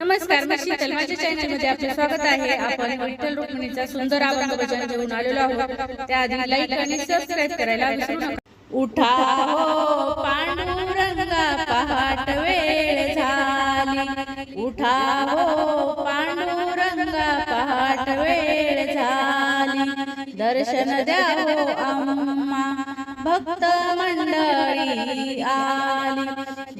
नमस्कार मी शीतल. माझ्या चॅनलमध्ये आपले स्वागत आहे. आपण विठ्ठल रुक्मिणीचा सुंदर भजन घेऊन आलेलो आहोत. त्याआधी लाईक आणि सबस्क्राईब करायला विसरू नका. उठा हो पांडुरंगा पहाट वेळ झाली. उठा हो पांडुरंगा पहाट वेळ झाली. दर्शन द्या हो आम्हा भक्त मंडळी आली.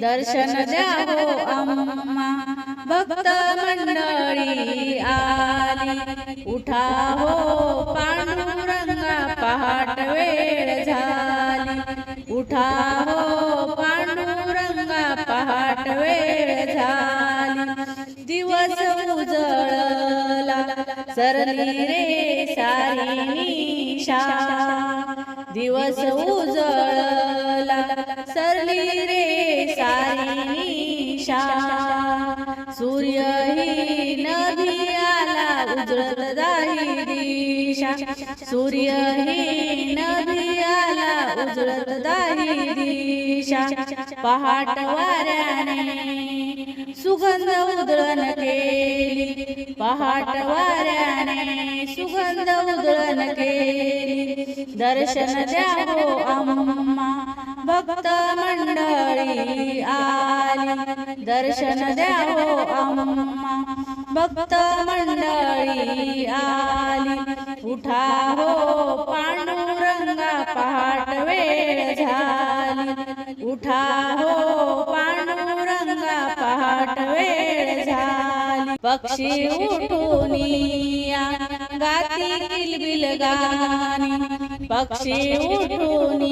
दर्शन द्या हो आम्हा भक्त मंडळी आली. उठा हो पांडुरंगा पहाट वेळ झाली. उठा हो पांडुरंगा पहाट वेळ झाली. दिवस उजळला सरली रे सारी दिवस उजळला सरली सूर्य ही नदियाला उजळत जाई दिशा. सूर्य ही नदियाला उजळत जाई दिशा. पहाट वाऱ्याने सुगंध उधळण केली. पहाट वाऱ्याने सुगंध उधळण केली. दर्शन द्या हो आम्हा भक्त मंडळी आली. दर्शन द्यावो अम्मा. भक्त मंडळी आली. उठा हो पांडुरंगा पहाट वेळ झाली. उठा हो पांडुरंगा पहाट वेळ झाली. पक्षी उठून गाती किलबिल गाणी पक्षी उठून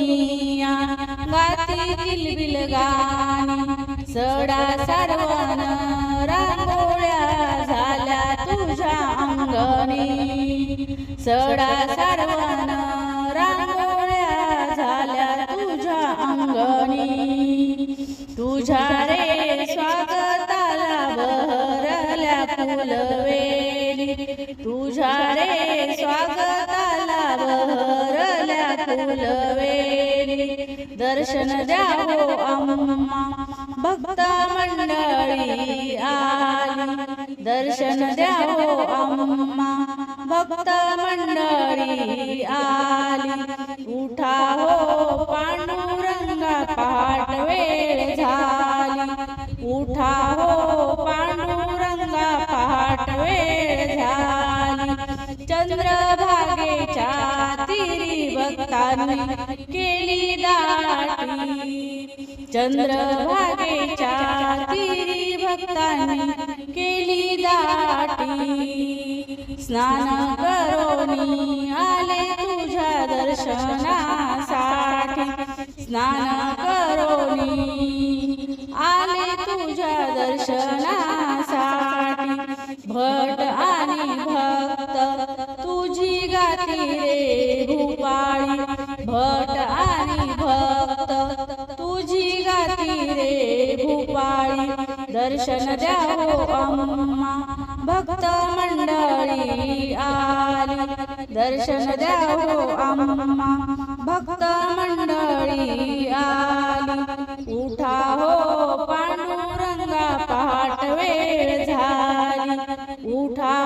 गाती किलबिल गाणी सडा सारवण रांगोळ्या झाल्या तुझ्या अंगणी. सडा सारवण रांगोळ्या झाल्या तुझ्या अंगणी. तुझ्या रे स्वागताला बहरल्या फुलवेली. तुझ्या रे स्वागताला फुलवेली दर्शन द्यावो अम्मा. भक्त मंडळी आली दर्शन द्यावो अम्मा. भक्त मंडळी आली उठा हो पांडुरंगा पाठ वेळ झाली. उठा हो पांडुरंगा पाठ वेळ झाली. चंद्रभागेच्या तिरी केली दाटी. चंद्रभागेच्या तिरी भक्तांनी केली दाटी. स्नान करोनी आले तुझ्या दर्शनासाठी. स्नान करोनी आले तुझ्या दर्शनासाठी. भट आणि भक्त तुझी गाती भट आणि भक्त तुझी गाती रे भूपाळी. दर्शन द्यावो अम्मा भक्त मंडळी आली. दर्शन द्यावो अम्मा भक्त मंडळी आली. उठा हो पांडुरंगा पहाट वेळ झाली. उठा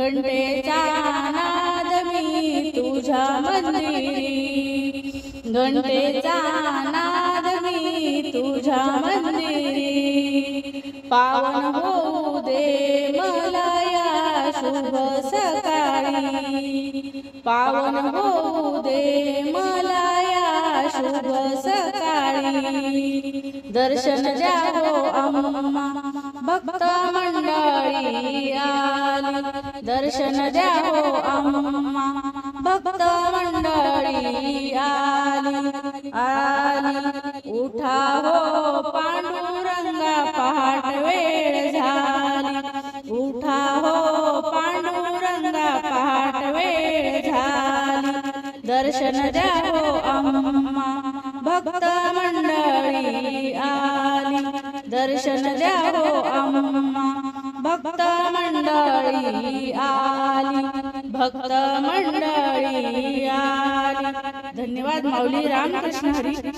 घंटेचा नाद मी तुझ्या मंदिरी. घंटेचा नाद मी तुझ्या मंदिरी. पावन होऊ दे मला या शुभ सकाळी. पावन होऊ दे मला या शुभ सकाळी. दर्शन द्यावो अम्मा भक्त मंडळी. दर्शन द्यावो अम्मा. भक्त मंडळी आली आली. उठा हो पांडुरंगा पहाट वेळ झाली. उठा हो पांडुरंगा पहाट वेळ झाली. दर्शन द्यावो अम्मा. भक्त मंडळी आली. दर्शन द्यावो अम्मा. भक्त मंडळी आली भक्त मंडळी आली. धन्यवाद माऊली रामकृष्ण हरी.